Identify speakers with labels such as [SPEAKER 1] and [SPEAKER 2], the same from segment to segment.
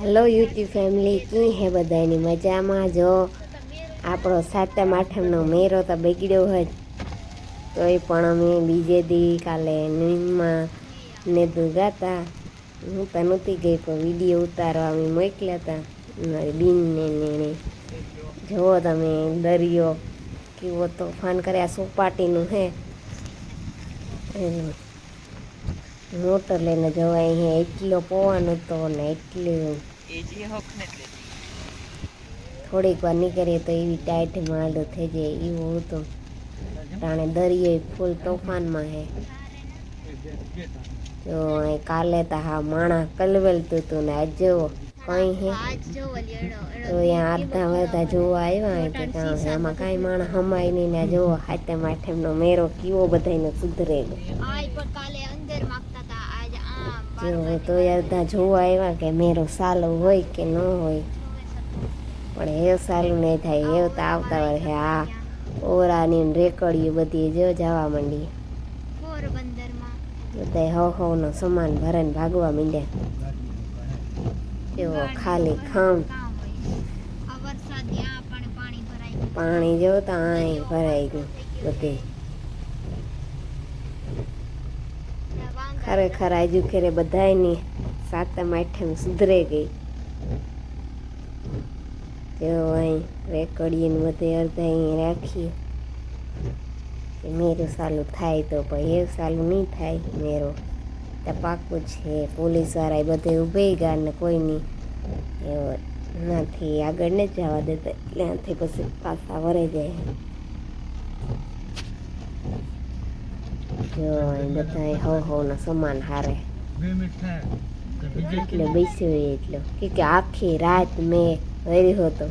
[SPEAKER 1] Hello YouTube family કી હે બધાની મજામાં જો આપણો સાતમ આઠમનો મેરો તો બગડ્યો હોય. તોય પણ અમે બીજે દી કાલે નીમમાં ને ગાતા હું તો નહોતી ગઈ, પણ વીડિયો ઉતારવા અમે મોકલ્યા હતા મારી બીનને ને જુઓ તમે, દરિયો કેવો તોફાન કરે આ સોપાટીનું હે. મોટર લઈને જવાય અહીંયા એટલો પવાનો હતો ને એટલું થોડીક વાર નીકળીએ તો એવી ટાઈટ માલો થઈ જાય એવું હતું. તાણે દરિયો ફૂલ તોફાનમાં હે. તો અહીં કાલે તો હા માણા કલવેલતું હતું ને આજ જેવો કઈ હે. તો અહીંયા અડધા વરધા જોવા આવ્યા કે કાં આમાં કાંઈ માણા હમાય નહીં ને જોવો હાથે માઠેમનો મેરો કીવો બધાને સુધરે જો તો અડધા જોવા આવ્યા કે મેરો સાલો હોય કે ન હોય. પણ એ સાલું નહીં થાય એવું તો આવતા વર્ષે આ ઓરાની રેકડીયું બધી જો જવા માંડી. બધા હવ હવનો સમાન ભરાઈને ભાગવા માંડ્યા. એવો ખાલી ખામ. પાણી જોતા અહીં ભરાઈ ગયું બધે. ખરેખર આજુ ખેરે બધાયની સાતમ આઠમ સુધરે ગઈ. તેઓ અહીં રેકડીને બધે અડધા અહીં રાખીએ મેરું સાલું થાય તો ભાઈ એ સાલું નહીં થાય. મેરો તો પાકું છે પોલીસવાળા બધે ઊભી ગયા ને કોઈની એવો નથી. આગળ ને જવા દેતા, ત્યાંથી પછી પાછા વરાઈ જાય જો અહીં બધા હવ હવનો સમાન હારે. એટલે બેસ્યો એટલો. કે કે આખી રાત મેં વર્યો હતો.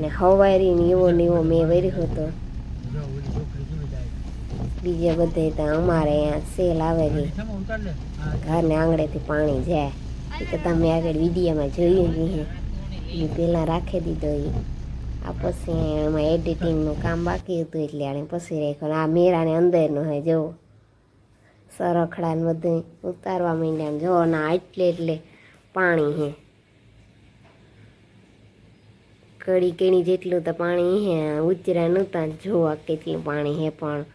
[SPEAKER 1] ને હવારી ને એવો ને એવો મેં વર્યો હતો. બીજે બધે તો અમારે અહીંયા સેલ છે ઘરને આંગળેથી પાણી જાય. એ તમે આગળ વિડીયોમાં જોયું નહીં. એ પહેલાં રાખી દીધો એ. આ પછી એમાં એડિટિંગનું કામ બાકી હતું એટલે આને પછી રાખ્યો આ મીરાને અંદરનો હે જુઓ સરખડાને બધું ઉતારવા માંડ્યા જો ના એટલે એટલે પાણી હે કડી કેણી જેટલું તો પાણી હે ઉચરા નહોતા જોવા કેટલું પાણી હે પણ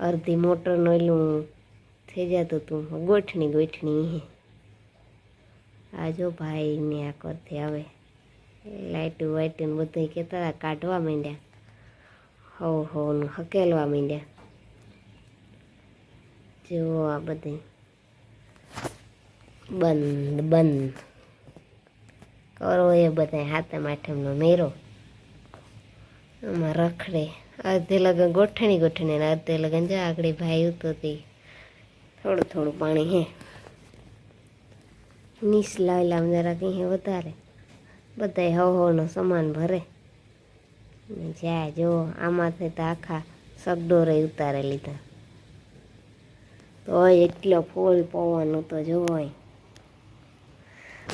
[SPEAKER 1] અડધી મોટરનું એલું થઈ જતું હતું ગોઠણી ગોઠણી હે આ જો ભાઈ ને આ કરતી આવે લાઇટું વાઇટું બધું કહેતા હતા, કાઢવા માંડ્યા. હવ હવનું હકેલવા માંડ્યા. જુઓ આ બધી બંધ બંધ. કરો એ બધા હાથમ આઠમનો મેરો. આમાં રખડે. અડધે લગન ગોઠણી ગોઠણી ને અડધે લગન જો આગળ ભાઈ ઉતરતી થોડું થોડું પાણી હે. નીસ લાવેલા જરા કંઈ વધારે. બધા હવ હવનો સામાન ભરે. જ્યાં જો, આમાંથી તો આખા સગડોરે ઉતારે લીધા. તો એટલો ફૂલ પવન હતો જોવો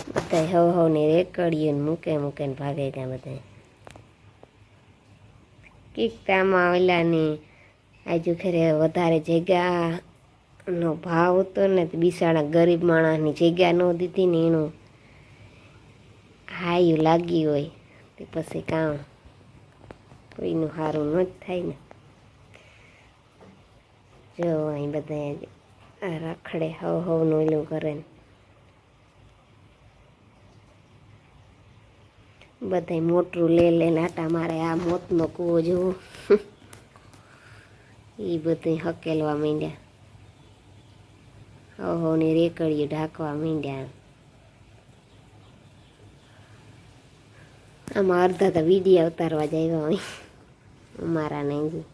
[SPEAKER 1] બધા હવ હવની રેકડીઓ ને મૂકે મૂકે ભાગે ત્યાં બધા કિકતામાં ઓલાની આજુ ખેરે વધારે જગ્યાનો ભાવ હતો ને તો બિસાડા ગરીબ માણસની જગ્યા ન દીધી ને એનું હાયું લાગી હોય તે પછી કામ કોઈનું સારું ન જ થાય ને જો અહીં બધા રખડે હવ હવનું એલું કરે ને બધા મોટરું લે લે આટા મારે આ મોતનો કૂવો જોવો એ બધું હકેલવા માંડ્યા હવ હવની રેકડીઓ ઢાંકવા માંડ્યા આમાં અડધા તો વીડિયો ઉતારવા જાય હોય. અમારા નહીં જી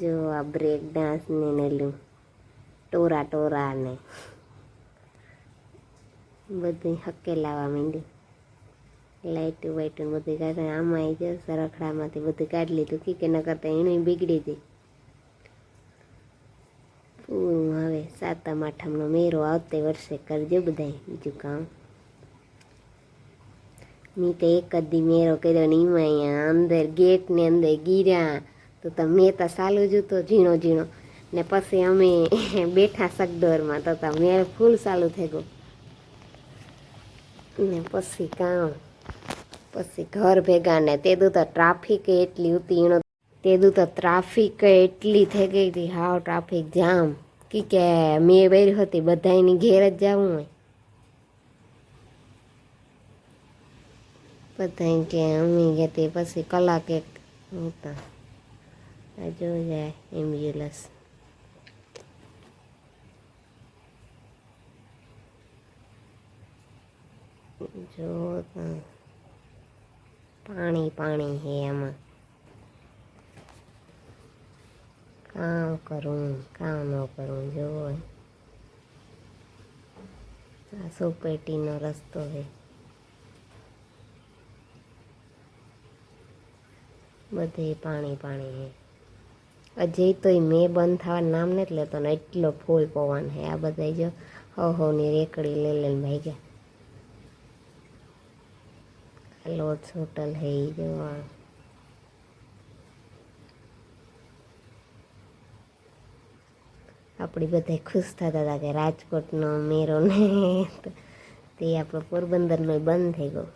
[SPEAKER 1] જો આ બ્રેક ડાન્સ ને નેલું ટોરા ટોરા ને. બધી હકે લાવવા માંડી લાઇટું વાઇટું બધું કાઢે. આમાં જાય સરખડામાંથી બધું કાઢી લીધું. કે ન કરતા એનું બીગડી જઈ પૂરું હવે. સાતમ આઠમનો મેરો આવતે વર્ષે કરજો બધાય બીજું કામ. મેં તો એક જ દી મેરો કર્યો ને અહીંયા અંદર ગેટની અંદર ગીર્યા તો તમે તો સાલું જ તો ઝીણો ઝીણો ને પછી અમે બેઠા સગડોરમાં તો તા મેળ ફૂલ સાલું થઈ ગયું ને પછી કામ પછી ઘર ભેગા ને તેદું તો ટ્રાફિક એટલી હતી એનો તેદું તો ટ્રાફિક એટલી થઈ ગઈ હતી હાવ ટ્રાફિક જામ કે મેં બેરી હતી બધાની ઘેર જ જવું હોય બધા કે અમે તે પછી કલાક એક હતા. જો જાય, એમ્બ્યુલન્સ. જો પાણી પાણી હે એમાં કામ કરું, કામ ન કરું જો આ સોપેટીનો રસ્તો છે બધે પાણી પાણી હે. અજય તો મેં બંધ થવા નામ નથી લેતો ને એટલો ફૂલ પવન હે. આ બધા જો હો હોની રેકડી લઈ લઈને ભાઈ ગયા લોજ હોટલ હે ઈ જોવા આ આપણી બધા ખુશ થતા હતા કે રાજકોટનો મેરો ને તે આપણો પોરબંદરનો બંધ થઈ ગયો.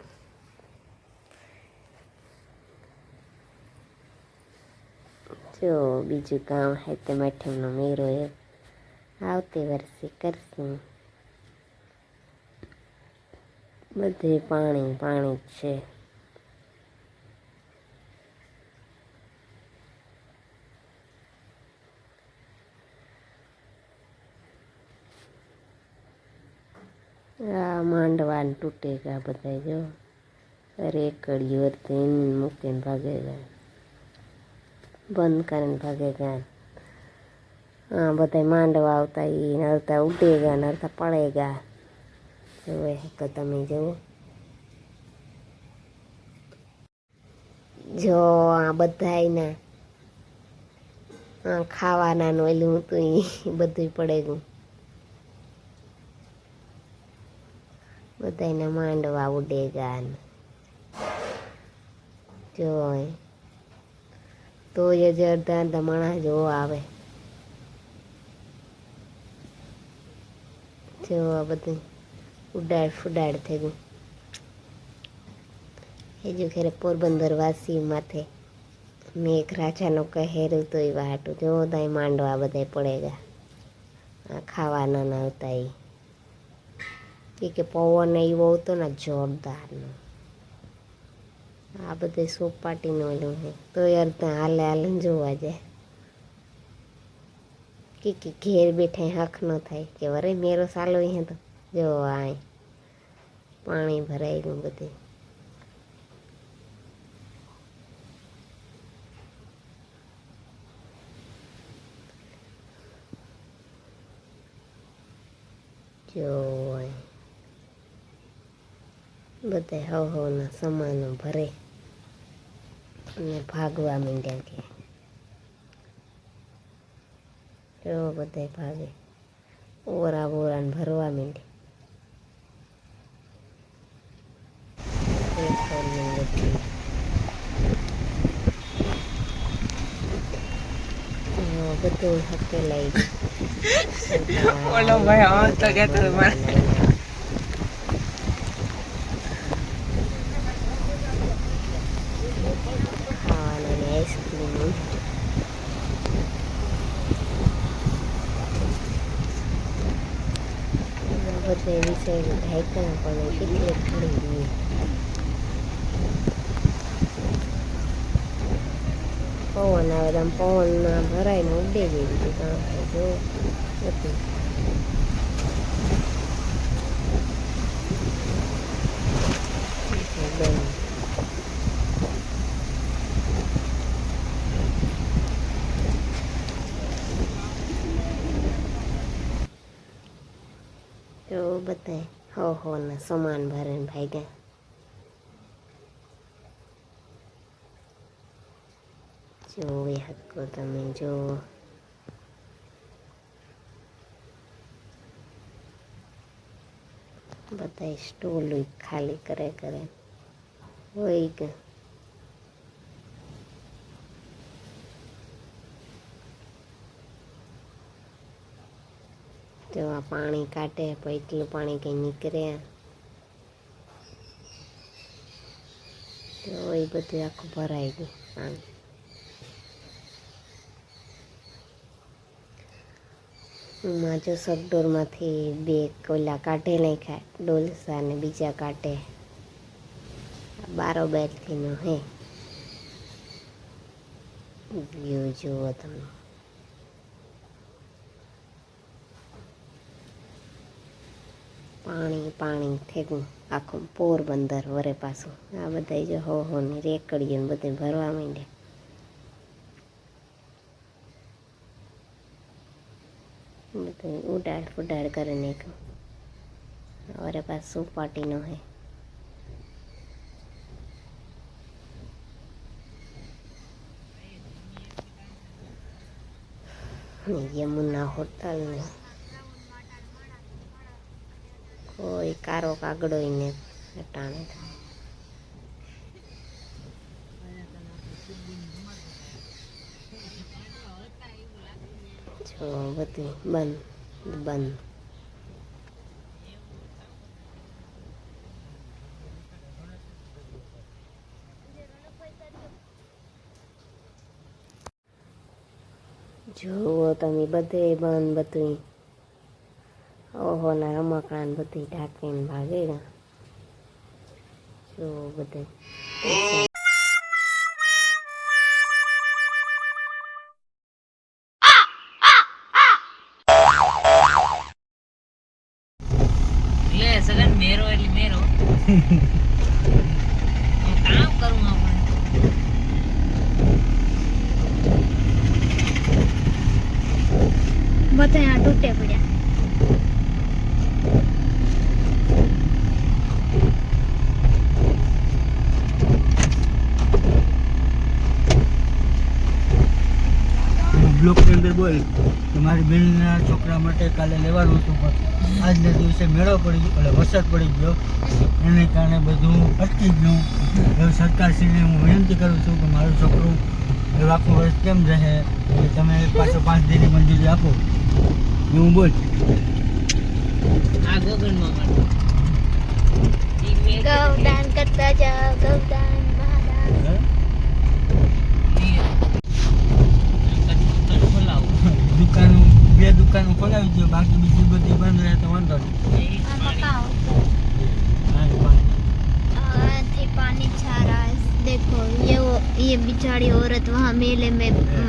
[SPEAKER 1] જો બીજું કામ હાથે મઠમનો મેરો એ આવતી વર્ષે કરશું. બધે પાણી પાણી જ છે. આ માંડવાન તૂટે ગયા બધા જો રેકડીઓ હતી મૂકીને ભાગે ગયા બંધ કરીને ભાગે ગયા. બધા માંડવા આવતા એ નરતા ઉડે ગયા નરતા પડે ગયા. જોવે તો તમે જુઓ. જો આ બધાયના, આ ખાવાના નું એલું હતું એ બધું પડે ગયું. બધાયના માંડવા ઉડે ગયા ને. તો હજી અડધા અડધા માણસ જો આવે. જો આ બધું ઉડાડ ફુડાડ થઈ ગયું. એ જો ખેરે પોરબંદર વાસી માથે મેઘ રાજાનો કહેરું તો એ વાટું. જો તાઈ માંડવા બધા પડે ગયા આ ખાવાના ના આવતા એ કે પવન એવો હતો ને જોરદારનો. આ બધે સોપાટીનું ઓલું છે તો યાર ત્યાં હાલે હાલે જોવા જાય. કે કે ઘેર બેઠા હક ન થાય. કે વરે મેરો સાલો અહીંયા તો જો આ પાણી ગયું બધે. જો બધા હવ હવના સમાનો ભરે. અને ભાગવા માંડ્યા ત્યાં એવો બધા ભાગે. ઓરા બોરાને ભરવા માંડે બધું હકે લઈ
[SPEAKER 2] ઓલો ભાઈ આમ તો કહેતો મારે.
[SPEAKER 1] Hotel Reserve ให้เกินกว่เลยที่เล็กหนึ่งดีป้อนอะไรดำป้อนมาเมื่อไรน้องเบบีดีกว่าขอโทษ જો બધાય. હો હો, ના સામાન ભરીને ભાગ્યા જોઈ શકો તમે, જો. બધા સ્ટોલ ખાલી કરે કરે. હોય કે જો પાણી કાઢે, પછી એટલું પાણી કંઈ નીકળે. તો એ બધું આખું ભરાઈ ગયું. પાણી માજો સગડોરમાંથી બે કોલા કાઢે નાખ્યા, ડોલસા ને બીજા કાઢે. બારોબારથી નો હે. વ્યૂ જુઓ તમે. પાણી પાણી થેગું આખું પોરબંદર વરે પાછું. આ બધા જો હો હો ને રેકડીએ ને બધે ભરવા માંડ્યા બધું ઉડાડ ફુડાડ કરે ને વરે પાછું પાટીનો હે. યમુના હોટલ ને કોઈ કારો કાગડો ને ટાણે જો બધું બંધ બંધ. જુઓ તમે બધે બંધ બધું ઓહોના રમકડા બધી ઢાંકીને ભાગે જો બધે.
[SPEAKER 2] મેરો એટલે મેરો. કામ કરું આપણે?
[SPEAKER 3] બધા તૂટે પડ્યા.
[SPEAKER 4] બોલ કે મારી બહેનના છોકરા માટે કાલે લેવાનું હતું પણ આજના દિવસે મેળો પડી ગયો એટલે વરસાદ પડી ગયો. એને કારણે બધું અટકી ગયું. હવે સરકારશ્રીને હું વિનંતી કરું છું કે મારું છોકરું એવું આખું વર્ષ કેમ રહે? કે તમે પાછો પાંચ દિનની મંજૂરી આપો. હું બોલ.
[SPEAKER 2] આ ગોગનમાં
[SPEAKER 3] ગૌદાન કરતા જાઓ ગૌદાન. familie med